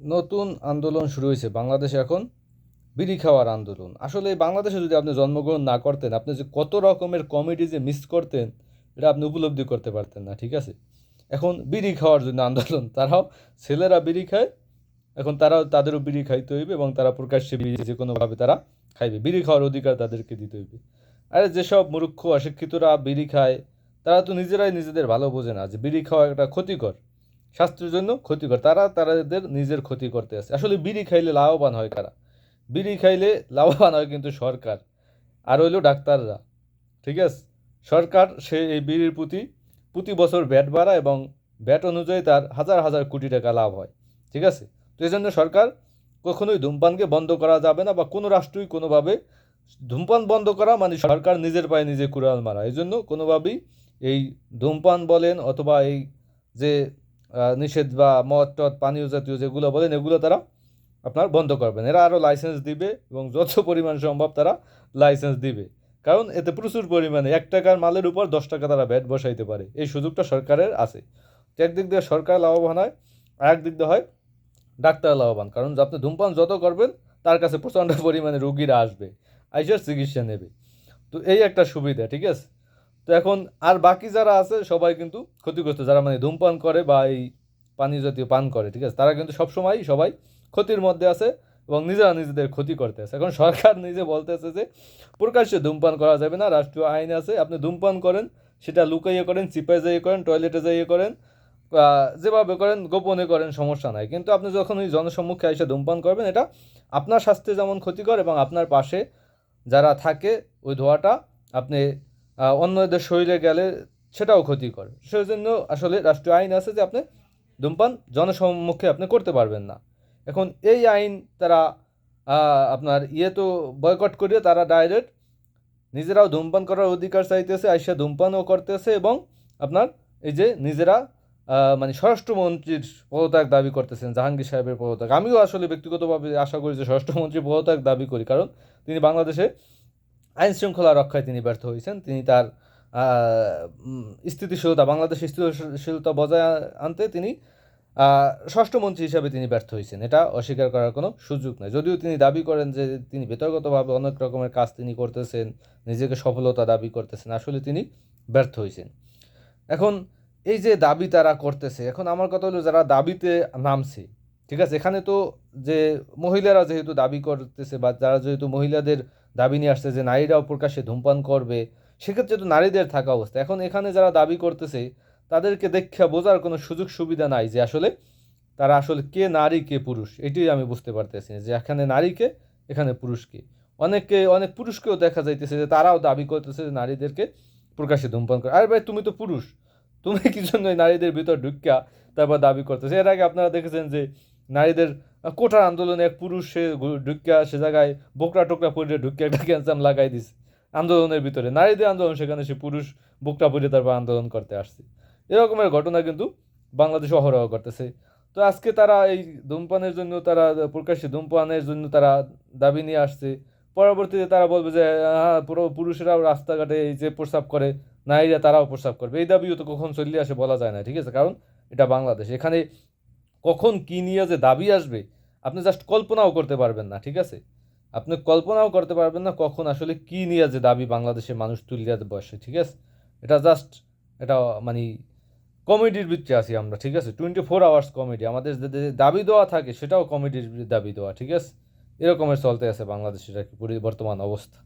নতুন আন্দোলন শুরু হয়েছে, বাংলাদেশে এখন বিড়ি খাওয়ার আন্দোলন। আসলে বাংলাদেশে যদি আপনি জন্মগ্রহণ না করতেন, আপনি যে কত রকমের কমেডি যে মিস করতেন, এটা আপনি উপলব্ধি করতে পারতেন না, ঠিক আছে? এখন বিড়ি খাওয়ার জন্য আন্দোলন, তারাও ছেলেরা বিড়ি খায়, এখন তারাও তাদেরও বিড়ি খাইতে হইবে এবং তারা প্রকাশ্যে বিড়ি যে কোনোভাবে তারা খাইবে। বিড়ি খাওয়ার অধিকার তাদেরকে দিতে হইবে। আরে যেসব মূর্খ, অশিক্ষিতরা বিড়ি খায়, তারা তো নিজেরাই নিজেদের ভালো বোঝে না যে বিড়ি খাওয়া একটা ক্ষতিকর। স্বাস্থ্যের জন্য ক্ষতিকর। তারা তাদের নিজের ক্ষতি করতে আছে আসলে বিড়ি খাইলে লাভবান হয় কারা? বিড়ি খাইলে লাভবান হয় কিন্তু সরকার। আর হইল ডাক্তাররা। ঠিক আছে? সরকার সে এই বিড়ির প্রতি প্রতি বছর ব্যাট বাড়ায় এবং ব্যাট অনুযায়ী তার হাজার হাজার কোটি টাকা লাভ হয়। ঠিক আছে? তো এই জন্য সরকার কখনোই ধূমপানকে বন্ধ করা যাবে না বা কোনো রাষ্ট্রই কোনোভাবে ধূমপান বন্ধ করা মানে সরকার নিজের পায়ে নিজে কুড়াল মারা। এই জন্য কোনোভাবেই এই ধূমপান বলেন অথবা এই যে নিষেধ বা মদ টদ, পানীয় জাতীয় যেগুলো বলেন, এগুলো তারা আপনার বন্ধ করবেন। এরা আরও লাইসেন্স দিবে এবং যত পরিমাণ সম্ভব তারা লাইসেন্স দিবে। কারণ এতে প্রচুর পরিমাণে এক টাকার মালের উপর দশ টাকা তারা ব্যাট বসাইতে পারে। এই সুযোগটা সরকারের আছে। একদিক দিয়ে সরকার লাভবান হয় আর একদিক দিয়ে হয় ডাক্তার লাভবান। কারণ আপনি ধূমপান যত করবেন, তার কাছে প্রচণ্ড পরিমাণে রুগীরা আসবে, আইসার চিকিৎসা নেবে। তো এই একটা সুবিধা, ঠিক আছে? তো এখন আর বাকি যারা আছে, সবাই কিন্তু ক্ষতিগ্রস্ত। যারা মানে ধূমপান করে বা এই পানীয় জাতীয় পান করে, ঠিক আছে? তারা কিন্তু সবসময় সবাই ক্ষতির মধ্যে আছে এবং নিজেরা নিজেদের ক্ষতি করতে আছে। এখন সরকার নিজে বলতেছে যে, প্রকাশ্যে ধূমপান করা যাবে না, রাষ্ট্রীয় আইন আছে, আপনি ধূমপান করেন, সেটা লুকাইয়ে করেন চিপায় যাইয়ে করেন, টয়লেটে যাইয়ে করেন যেভাবে করেন, গোপনে করেন, সমস্যা নাই। কিন্তু আপনি যখন ওই জনসম্মুখে এসে ধূমপান করবেন, এটা আপনার স্বাস্থ্যে যেমন ক্ষতিকর এবং আপনার পাশে যারা থাকে, ওই ধোঁয়াটা আপনি অন্যদের শরীরে গেলে সেটাও ক্ষতিকর। সেই জন্য আসলে রাষ্ট্রীয় আইন আছে যে আপনি ধূমপান জনসম্মুখে আপনি করতে পারবেন না। এখন এই আইন তারা আপনার ইয়ে তো বয়কট করিয়ে তারা ডাইরেক্ট নিজেরাও ধূমপান করার অধিকার চাইতেছে, আইসা ধূমপানও করতেছে এবং আপনার এই যে নিজেরা মানে স্বরাষ্ট্রমন্ত্রীর পদত্যাগ দাবি করতেছেন, জাহাঙ্গীর সাহেবের পদত্যাগ। আমিও আসলে ব্যক্তিগতভাবে আশা করি যে স্বরাষ্ট্রমন্ত্রীর পদত্যাগ দাবি করি, কারণ তিনি বাংলাদেশে আইন শৃঙ্খলা রক্ষায় তিনি ব্যর্থ হয়েছেন। তিনি তার স্থিতিশীলতা, বাংলাদেশ স্থিতিশীলতা বজায় আনতে তিনি ষষ্ঠ মন্ত্রী হিসাবে তিনি ব্যর্থ হয়েছেন। এটা অস্বীকার করার কোনো সুযোগ নেই। যদিও তিনি দাবি করেন যে তিনি বেতর্গতভাবে অনেক রকমের কাজ তিনি করতেছেন, নিজেকে সফলতা দাবি করতেছেন, আসলে তিনি ব্যর্থ হয়েছেন। এখন এই যে দাবি তারা করতেছে, এখন আমার কথা হলো যারা দাবিতে নামছে, ঠিক আছে? এখানে তো যে মহিলারা যেহেতু দাবি করতেছে বা যারা যেহেতু মহিলাদের দাবি নিয়ে আসছে যে নারীরাও প্রকাশ্যে ধূমপান করবে। সেক্ষেত্রে তো নারীদের থাকা অবস্থা। এখন এখানে যারা দাবি করতেছে, তাদেরকে দেখে বোঝার কোনো সুযোগ সুবিধা নাই যে আসলে তারা আসলে কে নারী, কে পুরুষ, এটাই আমি বুঝতে পারতেছি যে এখানে নারীকে এখানে পুরুষকে অনেকে, অনেক পুরুষকেও দেখা যাইতেছে যে তারাও দাবি করতেছে যে নারীদেরকে প্রকাশ্যে ধূমপান করে। আরে ভাই, তুমি তো পুরুষ। তুমি কি জন্য নারীদের ভিতর ঢুকিয়া তারপর দাবি করতেছে? এর আগে আপনারা দেখেছেন যে নারীদের কোটার আন্দোলনে এক পুরুষ সে ঢুকিয়া সে জায়গায় বোকরা টোকরা পরে ঢুকিয়া একটা লাগাই দিছে আন্দোলনের ভিতরে। নারীদের আন্দোলন, সেখানে সে পুরুষ বোকটা পরে তারপর আন্দোলন করতে আসছে। এরকমের ঘটনা কিন্তু বাংলাদেশ অহরহ করতেছে। তো আজকে তারা এই ধূমপানের জন্য তারা, প্রকাশ্যে ধূমপানের জন্য তারা দাবি নিয়ে আসছে। পরবর্তীতে তারা বলবে যে হ্যাঁ পুরো পুরুষেরাও রাস্তাঘাটে এই যে প্রস্রাব করে, নারীরা তারাও প্রস্রাব করবে। এই দাবিও তো কখন চলে আসে বলা যায় না, ঠিক আছে? কারণ এটা বাংলাদেশ। এখানে কখন কি নিয়ে যে দাবি আসবে, আপনি জাস্ট কল্পনাও করতে পারবেন না, ঠিক আছে? আপনি কল্পনাও করতে পারবেন না কখন আসলে কি নিয়ে যে দাবি বাংলাদেশের মানুষ তুলিয়া বসে, ঠিক আছে? এটা জাস্ট এটা মানে কমেডির ভিত্তি আছি আমরা, ঠিক আছে? টোয়েন্টি ফোর আওয়ার্স কমেডি আমাদের দাবি দেওয়া থাকে সেটাও কমেডির দাবি দেওয়া, ঠিক আছে? এরকমের চলতে আছে বাংলাদেশের আর কি বর্তমান অবস্থা।